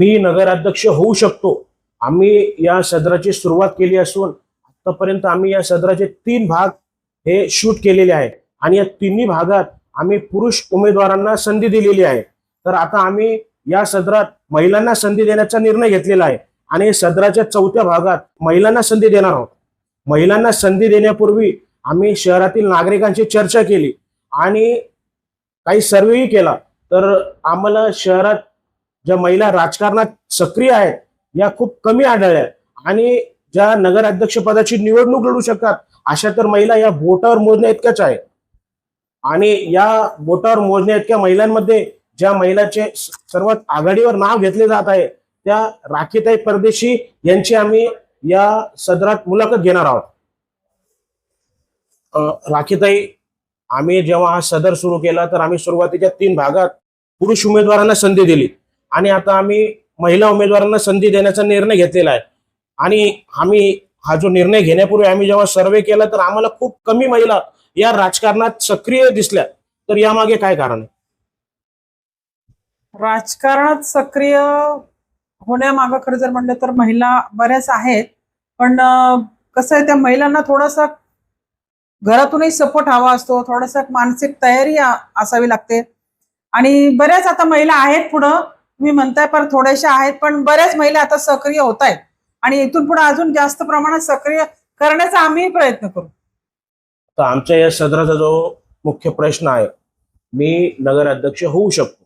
मी नगराध्यक्ष होऊ शकतो. आम्ही या सदराची सुरुवात केली असून आतापर्यंत आम्ही या सदराचे तीन भाग हे शूट केलेले आहे आणि या तिन्ही भागात आम्ही पुरुष उमेदवारांना संधी दिलेली आहे. तर आता आम्ही या सदरात महिलांना संधी देण्याचा निर्णय घेतलेला आहे. आणि सदराच्या चौथ्या भागात महिलांना संधी देणार आहोत. महिलांना संधी देण्यापूर्वी आम्ही शहरातील नागरिकांची चर्चा केली. आणि काही सर्वेही केला. तर आम्हाला शहरात ज्या महिला राजकारणात सक्रिय आहेत या खूप कमी आढळल्या. आणि ज्या नगराध्यक्षपदाची निवडणूक लढू शकतात अशा तर महिला या बोटावर मोजण्या इतक्याच आहेत. आणि या बोटावर मोजण्या इतक्या महिलांमध्ये ज्या महिलाचे सर्वात आघाडीवर नाव घेतले जात आहे त्या राखीताई परदेशी यांची आम्ही या सदरात मुलाखत घेणार आहोत. राखीताई आम्ही जेव्हा हा सदर सुरू केला तर आम्ही सुरुवातीच्या तीन भागात पुरुष उमेदवारांना संधी दिली. आणि आता आम्ही महिला उमेदवारांना संधी देण्याचा निर्णय घेतलेला आहे. आणि आम्ही हा जो निर्णय घेण्यापूर्वी आम्ही जेव्हा सर्वे केला तर आम्हाला खूप कमी महिला या राजकारणात सक्रिय दिसल्या. तर यामागे काय कारण आहे? राजकारणात सक्रिय होण्यामागं खरं जर म्हणलं तर महिला बऱ्याच आहेत. पण कसं आहे त्या महिलांना थोडासा घरातूनही सपोर्ट हवा असतो थोडासा मानसिक तयारी असावी लागते. आणि बऱ्याच आता महिला आहेत पुढं. तुम्ही म्हणताय पण थोड्याशा आहेत पण बऱ्याच महिला आता सक्रिय होत आहेत आणि इथून पुढे अजून जास्त प्रमाणात सक्रिय करण्याचा आम्ही प्रयत्न करू. तर आमच्या या सदराचा जो मुख्य प्रश्न आहे मी नगराध्यक्ष होऊ शकतो.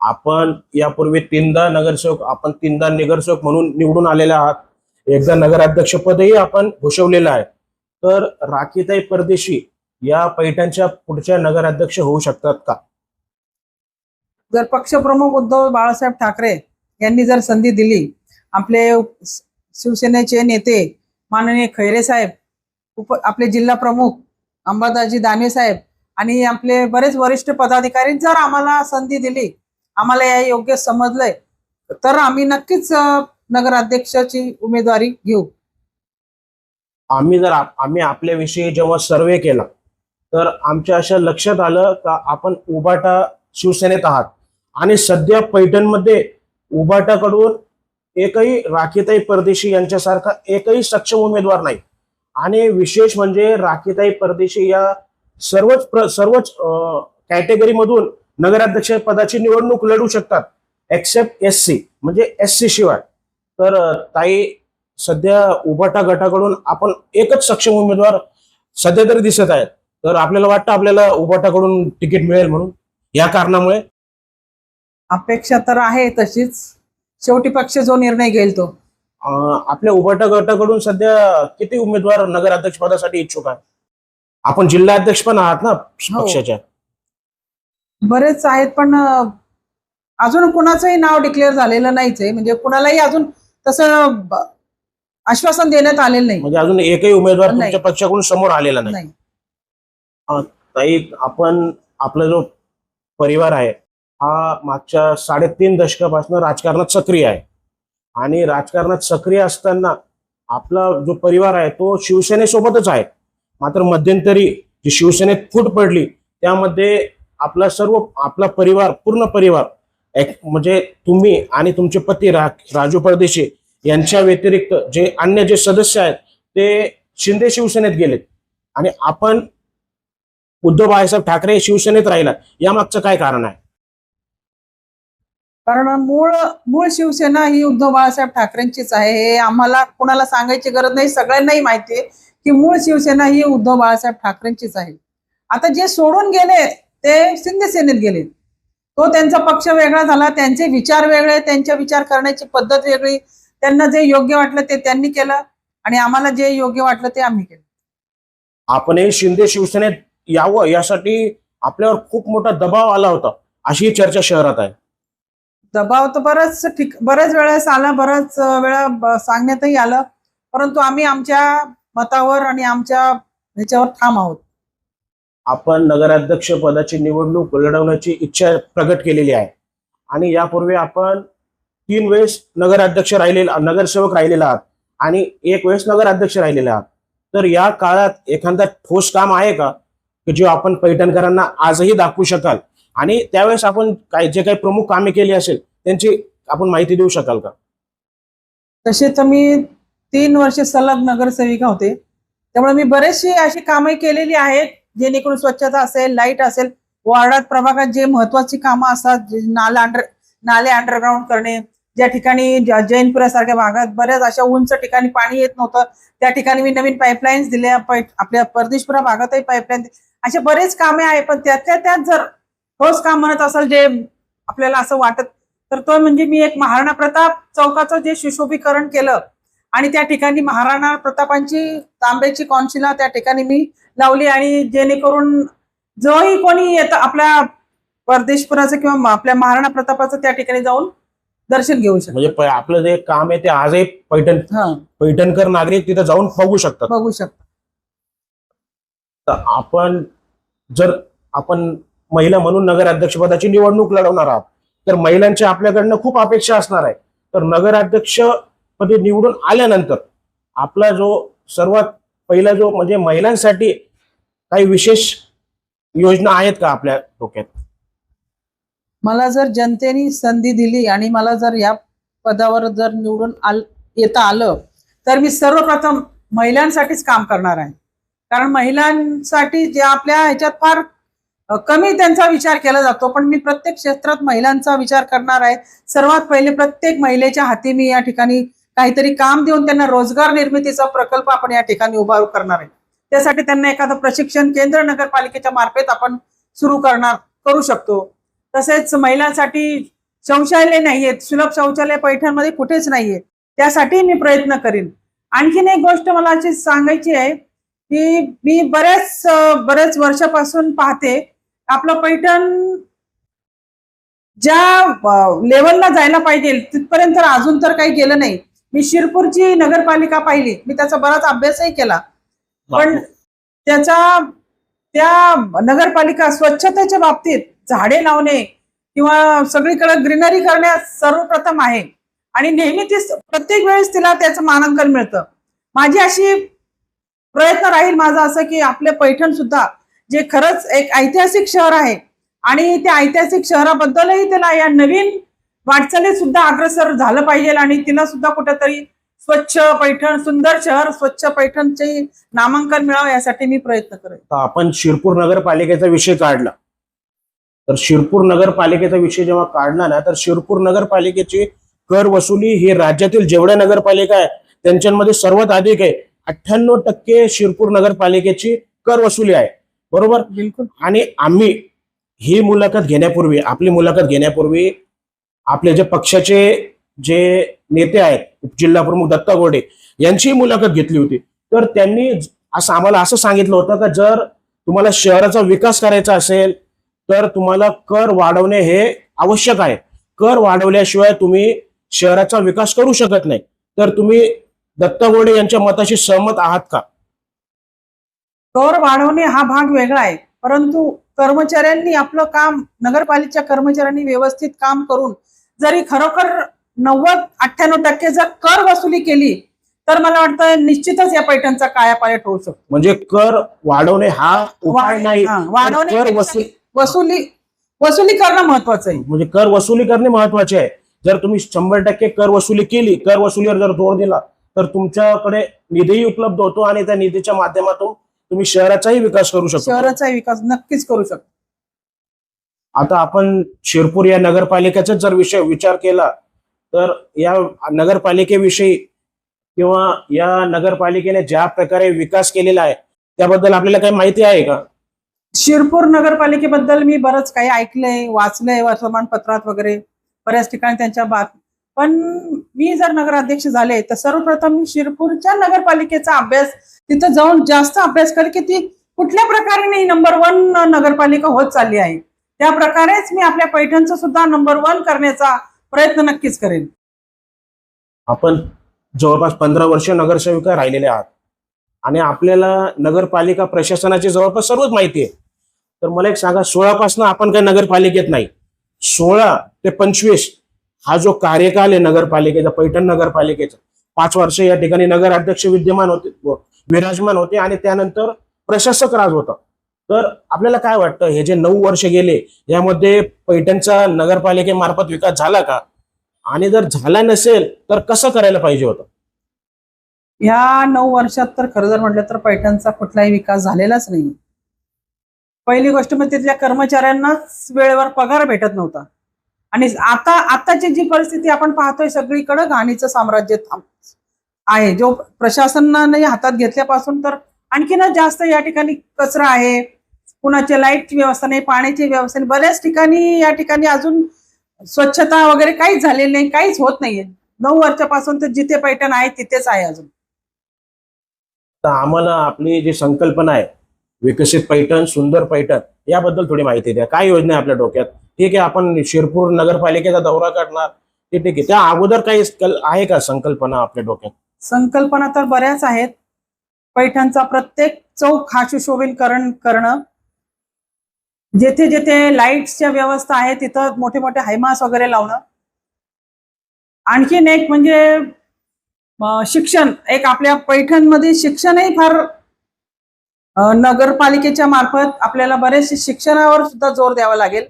आपण यापूर्वी तीनदा नगरसेवक आपण तीनदा नगरसेवक म्हणून निवडून आलेले आहात. एकदा नगराध्यक्षपदही आपण भूषवलेलं आहे. तर राखीताई परदेशी या पैठणच्या पुढच्या नगराध्यक्ष होऊ शकतात का? जर पक्षप्रमुख उद्धव बाळासाहेब ठाकरे यांनी जर संधी दिली आपले शिवसेनेचे नेते माननीय खैरे साहेब उप आपले जिल्हा प्रमुख अंबादाजी दानवे साहेब आणि आपले बरेच वरिष्ठ पदाधिकारी जर आम्हाला संधी दिली आम्हाला या योग्य समजलंय तर आम्ही नक्कीच नगराध्यक्षाची उमेदवारी घेऊ. आम्ही जर आम्ही आपल्याविषयी जेव्हा सर्वे केला तर आमच्या अशा लक्षात आलं का आपण उभाटा शिवसेनेत आहात. आणि सध्या पैठणमध्ये उभाटाकडून एकही राखीताई परदेशी यांच्यासारखा एकही सक्षम उमेदवार नाही. आणि विशेष म्हणजे राखीताई परदेशी या सर्वच प्र सर्वच कॅटेगरीमधून नगराध्यक्ष पदाची निवडणूक लढू शकतात एक्सेप्ट एस सी म्हणजे एस सी शिवाय. तर ताई सध्या उबाटा गटाकडून आपण एकच सक्षम उमेदवार सध्या तरी दिसत आहेत. तर आपल्याला वाटतं आपल्याला उबाटाकडून तिकीट मिळेल म्हणून. या कारणामुळे अपेक्षा तर आहे तशीच. शेवटी पक्ष जो निर्णय घेईल तो. अं, आपल्या उबाटा गटाकडून सध्या किती उमेदवार नगराध्यक्ष पदासाठी इच्छुक आहेत? आपण जिल्हा अध्यक्ष पण आहात ना पक्षाच्या. बरेच आहेत पण अं, अजून कुणाचंही नाव डिक्लेअर झालेलं नाहीच आहे. म्हणजे कुणालाही अजून तसं ब- आश्वासन देण्यात आलेलं नाही. म्हणजे अजून एकही उमेदवार नाही. तुमच्या पक्षाकडून समोर आलेला नाही. नाही. ताई आपण आपला जो परिवार आहे हा मागच्या साडेतीन दशकापासून राजकारणात सक्रिय आहे. आणि राजकारणात सक्रिय असताना आपला जो परिवार आहे तो शिवसेनेसोबतच आहे. मात्र मध्यंतरी जी शिवसेनेत फूट पडली त्यामध्ये आपला सर्व आपला परिवार पूर्ण परिवार एक म्हणजे तुम्ही आणि तुमचे पती रा राजू परदेशी यांच्या व्यतिरिक्त जे अन्य जे सदस्य आहेत ते शिंदे शिवसेनेत गेलेत. आणि आपण उद्धव बाळासाहेब ठाकरे शिवसेनेत राहिला यामागचं काय कारण आहे? कारण मूळ मूळ शिवसेना ही उद्धव बाळासाहेब ठाकरेंचीच आहे. हे आम्हाला कुणाला सांगायची गरज नाही सगळ्यांनाही माहिती आहे की मूळ शिवसेना ही उद्धव बाळासाहेब ठाकरेंचीच आहे. आता जे सोडून गेले ते शिंदे सेनेत गेले. तो त्यांचा पक्ष वेगळा झाला त्यांचे विचार वेगळे त्यांच्या विचार करण्याची पद्धत वेगळी त्यांना जे योग्य वाटलं ते त्यांनी केलं आणि आम्हाला जे योग्य वाटलं ते आम्ही केलं. आपणही शिंदे शिवसेनेत यावं यासाठी आपल्यावर खूप मोठा दबाव आला होता. अशी चर्चा शहरात आहे. दबाव तर बरंच ठीक बऱ्याच वेळेस आला बऱ्याच वेळा सांगण्यातही आलं. परंतु आम्ही आमच्या मतावर आणि आमच्या ह्याच्यावर ठाम आहोत. आपण नगराध्यक्ष पदाची निवडणूक लढवण्याची इच्छा प्रकट केलेली आहे. आणि यापूर्वी आपण तीन वेळेस नगराध्यक्ष राहिलेला नगरसेवक राहिलेला आहात आणि एक वेळेस नगराध्यक्ष राहिलेला आहात. तर या काळात एखादा ठोस काम आहे का? की जे आपण पैठणकरांना आजही दाखवू शकाल? आणि त्यावेळेस आपण काय जे काही प्रमुख कामे केली असेल त्यांची आपण माहिती देऊ शकाल का? तसे तर मी तीन वर्ष सलग नगरसेविका होते. त्यामुळे मी बरेचशी अशी कामे केलेली आहेत जेणेकरून स्वच्छता असेल लाइट असेल वॉर्डात प्रभागात जे महत्वाची कामं असतात नाला अंडर नाले अंडरग्राऊंड करणे ज्या ठिकाणी जैनपुरासारख्या भागात बऱ्याच अशा उंच ठिकाणी पाणी येत नव्हतं त्या ठिकाणी मी नवीन पाईपलाईन्स दिल्या आपल्या परदेशपुरा भागातही पाईपलाईन असे बरेच कामे आहे पण त्यातल्या त्यात जर ठोस काम म्हणत असेल जे आपल्याला असं वाटत? तर तो म्हणजे मी एक महाराणा प्रताप चौकाचं जे सुशोभीकरण केलं आणि त्या ठिकाणी महाराणा प्रतापांची तांब्याची कॉन्शिला त्या ठिकाणी मी लावली आणि जेणेकरून जोही कोणी येतं आपल्या परदेशपुराचं किंवा आपल्या महाराणा प्रतापाचं त्या ठिकाणी जाऊन दर्शन घेऊ शकतो. म्हणजे आपलं जे काम आहे ते आजही पैठण पैठणकर नागरिक तिथे जाऊन बघू शकतात. बघू शकतो तर आपण जर आपण महिला म्हणून नगराध्यक्षपदाची निवडणूक लढवणार आहात. तर महिलांच्या आपल्याकडनं खूप अपेक्षा असणार आहे. तर नगराध्यक्ष पदी निवडून आल्यानंतर आपला जो सर्वात पहिला जो म्हणजे महिलांसाठी काही विशेष योजना आहेत का आपल्या डोक्यात? मला जर जनतेने संधी दिली आणि मला जर या पदावर जर निवडून आल येता आलं तर मी सर्वप्रथम महिलांसाठीच काम करणार आहे. कारण महिलांसाठी जे आपल्या ह्याच्यात फार कमी त्यांचा विचार केला जातो पण मी प्रत्येक क्षेत्रात महिलांचा विचार करणार आहे. सर्वात पहिले प्रत्येक महिलेच्या हाती मी या ठिकाणी काहीतरी काम देऊन त्यांना रोजगार निर्मितीचा प्रकल्प आपण या ठिकाणी उभा करणार आहे. त्यासाठी त्यांना एखादं प्रशिक्षण केंद्र नगरपालिकेच्या मार्फत आपण सुरू करणार करू शकतो. तसेच महिलांसाठी शौचालय नाहीयेत सुलभ शौचालय पैठणमध्ये कुठेच नाहीये. त्यासाठी मी प्रयत्न करीन. आणखीन एक गोष्ट मला अशी सांगायची आहे की मी बऱ्याच बऱ्याच वर्षापासून पाहते आपलं पैठण ज्या लेवलला जायला पाहिजे तिथपर्यंत तर अजून तर काही गेलं नाही. मी शिरपूरची नगरपालिका पाहिली. मी त्याचा बराच अभ्यासही केला. पण त्याचा त्या नगरपालिका स्वच्छतेच्या बाबतीत झाडे लावणे किंवा सगळीकडे ग्रीनरी करण्यात सर्वप्रथम आहे. आणि नेहमी ती प्रत्येक वेळेस तिला त्याचं मानांकन मिळतं. माझी अशी प्रयत्न राहील माझा असं की आपले पैठण सुद्धा जे खरंच एक ऐतिहासिक शहर आहे. आणि त्या ऐतिहासिक शहराबद्दलही त्याला या नवीन वाटचालीत सुद्धा अग्रसर झालं पाहिजे आणि तिला सुद्धा कुठेतरी स्वच्छ पैठण सुंदर शहर स्वच्छ पैठणचे नामांकन मिळावं यासाठी मी प्रयत्न करेन. आपण शिरपूर नगरपालिकेचा विषय काढला. तर शिरपूर नगरपालिकेचा विषय जेव्हा काढला ना तर शिरपूर नगरपालिकेची कर वसुली ही राज्यातील जेवढ्या नगरपालिका आहे त्यांच्यामध्ये सर्वात अधिक आहे. अठ्ठ्याण्णव टक्के शिरपूर नगरपालिकेची कर वसुली आहे. बरोबर? बिलकुल. आणि आम्ही ही मुलाखत घेण्यापूर्वी आपली मुलाखत घेण्यापूर्वी आपले जे पक्षाचे जे नेते आहेत जिल्हा प्रमुख दत्ता गोडे यांची मुलाखत घेतली होती. तर त्यांनी असं आम्हाला असं सांगितलं होतं का जर तुम्हाला शहराचा विकास करायचा असेल तर तुम्हाला कर वाढवणे हे आवश्यक आहे. कर वाढवल्याशिवाय तुम्ही शहराचा विकास करू शकत नाही. तर तुम्ही दत्ता गोडे यांच्या मताशी सहमत आहात का? कर वाढवणे हा भाग वेगळा आहे. परंतु कर्मचाऱ्यांनी आपलं काम नगरपालिकेच्या कर्मचाऱ्यांनी व्यवस्थित काम करून जरी खरोखर नव्वद अठ्ठ्याण्णव टक्के जर कर वसुली केली तर मला वाटतं निश्चितच या पैठणचा कायापालट होऊ शकतो. म्हणजे कर वाढवणे हा उपाय नाही वाढवणे वसूल वसुली वसुली करणं महत्वाचं आहे. म्हणजे कर वसुली करणे महत्त्वाचे आहे. जर तुम्ही शंभर टक्के कर वसुली केली कर वसुलीवर जर जोर दिला तर तुमच्याकडे निधीही उपलब्ध होतो आणि त्या निधीच्या माध्यमातून तुम्ही शहराचाही विकास करू शकतो. शहराचा विकास नक्कीच करू शकतो. आता आपण शिरपूर या नगरपालिकेचा जर विषय विचार केला तर या नगरपालिकेविषयी किंवा या नगरपालिकेने ज्या प्रकारे विकास केलेला आहे त्याबद्दल आपल्याला काही माहिती आहे का? शिरपूर नगरपालिकेबद्दल मी बरंच काही ऐकलंय वाचलंय वर्तमानपत्रात वगैरे बऱ्याच ठिकाणी त्यांच्या बात. पण मी जर नगराध्यक्ष झाले तर सर्वप्रथम मी शिरपूरच्या नगरपालिकेचा अभ्यास तिथं जाऊन जास्त अभ्यास करेल की ती कुठल्या प्रकारे नंबर वन नगरपालिका होत चालली आहे. त्या प्रकारेच मी आपल्या पैठणचं सुद्धा नंबर वन करण्याचा प्रयत्न नक्कीच करेन. आपण जवळपास पंधरा वर्ष नगरसेविका राहिलेले आहात. आणि आपल्याला नगरपालिका प्रशासनाची जवळपास सर्वच माहिती आहे. तर मला एक सांगा सोळापासून आपण काही नगरपालिकेत नाही. सोळा ते पंचवीस हा जो कार्यकाल आहे नगरपालिकेचा पैठण नगरपालिकेचा पाच वर्ष या ठिकाणी नगर अध्यक्ष विद्यमान होते विराजमान होते आणि त्यानंतर प्रशासक राज होता. तर आपल्याला काय वाटतं हे जे नऊ वर्ष गेले यामध्ये पैठणचा नगरपालिकेमार्फत विकास झाला का? आणि जर झाला नसेल तर कसं करायला पाहिजे होतं? ह्या नऊ वर्षात तर खरं जर म्हटलं तर पैठणचा कुठलाही विकास झालेलाच नाही. पहिली गोष्ट म्हणजे तिथल्या कर्मचाऱ्यांनाच वेळेवर पगार भेटत नव्हता. आणि आता आताची जी परिस्थिती आपण पाहतोय सगळीकडे घाणीचं साम्राज्य थांब आहे. जो प्रशासनाने हातात घेतल्यापासून तर आणखीनच जास्त या ठिकाणी कचरा आहे. कुणाच्या लाईटची व्यवस्था नाही पाण्याची व्यवस्था नाही. बऱ्याच ठिकाणी या ठिकाणी अजून स्वच्छता वगैरे काहीच झालेली नाही काहीच होत नाहीये. नऊ वर्षापासून तर जिथे पैठण आहे तिथेच आहे अजून. तर आम्हाला आपली जी संकल्पना आहे विकसित पैठण सुंदर पैठण याबद्दल थोडी माहिती द्या. काय योजना आपल्या डोक्यात? ठीक आहे आपण शिरपूर नगरपालिकेचा दौरा करणार. ते ठीक आहे. त्या अगोदर काही आहे का संकल्पना आपल्या डोक्यात? संकल्पना तर बऱ्याच आहेत. पैठणचा प्रत्येक चौक हा सुशोभीकरण करणं जेथे जेथे लाईट्सच्या व्यवस्था आहे तिथं मोठे मोठे हायमास वगैरे लावणं. आणखीन एक म्हणजे शिक्षण. एक आपल्या पैठणमध्ये शिक्षणही फार नगरपालिकेच्या मार्फत आपल्याला बरेचसे शिक्षणावर सुद्धा जोर द्यावा लागेल.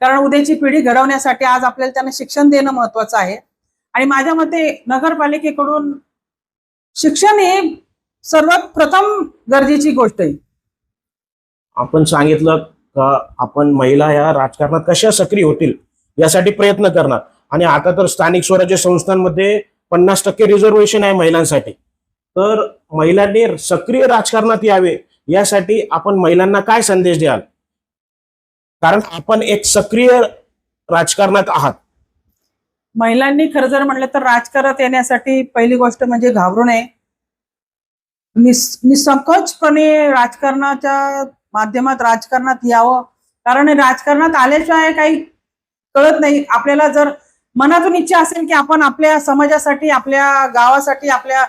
कारण उद्याची पिढी घडवण्यासाठी आज आपल्याला त्यांना शिक्षण देणं महत्वाचं आहे. आणि माझ्या मते नगरपालिकेकडून शिक्षण हे सर्वात प्रथम गरजेची गोष्ट आहे. आपण सांगितलं का आपण महिला या राजकारणात कशा सक्रिय होतील यासाठी प्रयत्न करणार. आणि आता तर स्थानिक स्वराज्य संस्थांमध्ये पन्नास टक्के रिझर्वेशन आहे महिलांसाठी. तर महिलांनी सक्रिय राजकारणात यावे यासाठी आपण महिलांना काय संदेश द्याल? कारण आपण एक सक्रिय राजकारणात आहात. महिलांनी खरं जर म्हणलं तर राजकारणात येण्यासाठी पहिली गोष्ट म्हणजे घाबरू नये. निस निसंकोचपणे राजकारणाच्या माध्यमात राजकारणात यावं. कारण राजकारणात आल्याशिवाय काही कळत नाही. आपल्याला जर मनातून इच्छा असेल की आपण आपल्या समाजासाठी आपल्या गावासाठी आपल्या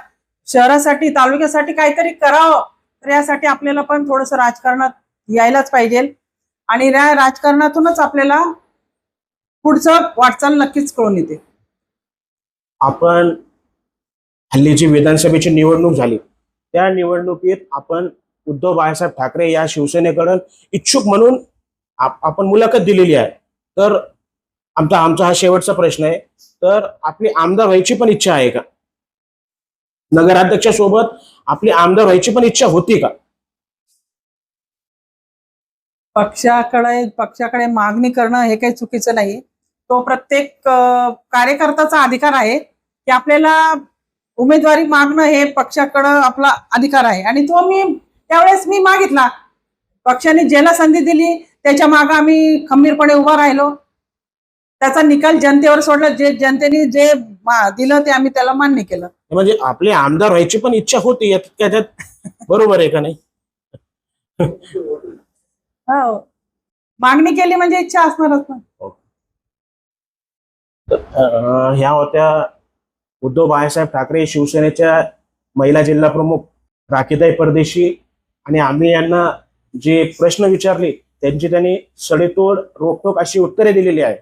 शहरासाठी तालुक्यासाठी काहीतरी करावं तर यासाठी आपल्याला पण थोडंसं राजकारणात यायलाच पाहिजे. आणि या राजकारणातूनच आपल्याला पुढचं वाटचाल नक्कीच कळून येते. आपण हल्लीची विधानसभेची निवडणूक झाली त्या निवडणुकीत आपण उद्धव बाळासाहेब ठाकरे या शिवसेनेकडून इच्छुक म्हणून आपण मुलाखत दिलेली आहे. तर आमचा आमचा हा शेवटचा प्रश्न आहे. तर आपली आमदार व्हायची पण इच्छा आहे का? नगराध्यक्षासोबत आपली आमदार व्हायची पण इच्छा होती का? पक्षाकडे पक्षाकडे मागणी करणं हे काही चुकीचं नाही. तो प्रत्येक कार्यकर्त्याचा अधिकार आहे की आपल्याला उमेदवारी मागणं हे पक्षाकडं आपला अधिकार आहे. आणि तो मी त्यावेळेस मी मागितला. पक्षाने ज्याला संधी दिली त्याच्यामागे आम्ही खंबीरपणे उभा राहिलो. त्याचा निकाल जनतेवर सोडला जे जनतेने जे दिलं ते आम्ही त्याला मान्य केलं. म्हणजे आपली आमदार व्हायची पण इच्छा होती त्याच्यात बरोबर आहे का नाही? हो. मागणी केली म्हणजे इच्छा असणारच ना. ह्या होत्या उद्धव बाळासाहेब ठाकरे शिवसेनेच्या महिला जिल्हा प्रमुख राखीताई परदेशी आणि आम्ही यांना जे प्रश्न विचारले त्यांची त्यांनी सडेतोड रोखोक अशी उत्तरे दिलेली आहे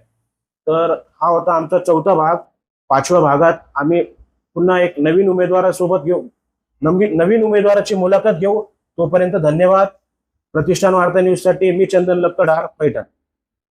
तर हा होता आमचा चौथा भाग. पाचव्या भागात आम्ही पुन्हा एक नवीन उमेदवारासोबत घेऊ. नवीन नवीन उमेदवाराची मुलाखत घेऊ. तोपर्यंत धन्यवाद. प्रतिष्ठान वार्ता न्यूजसाठी मी चंदन लक्कडार पैठण.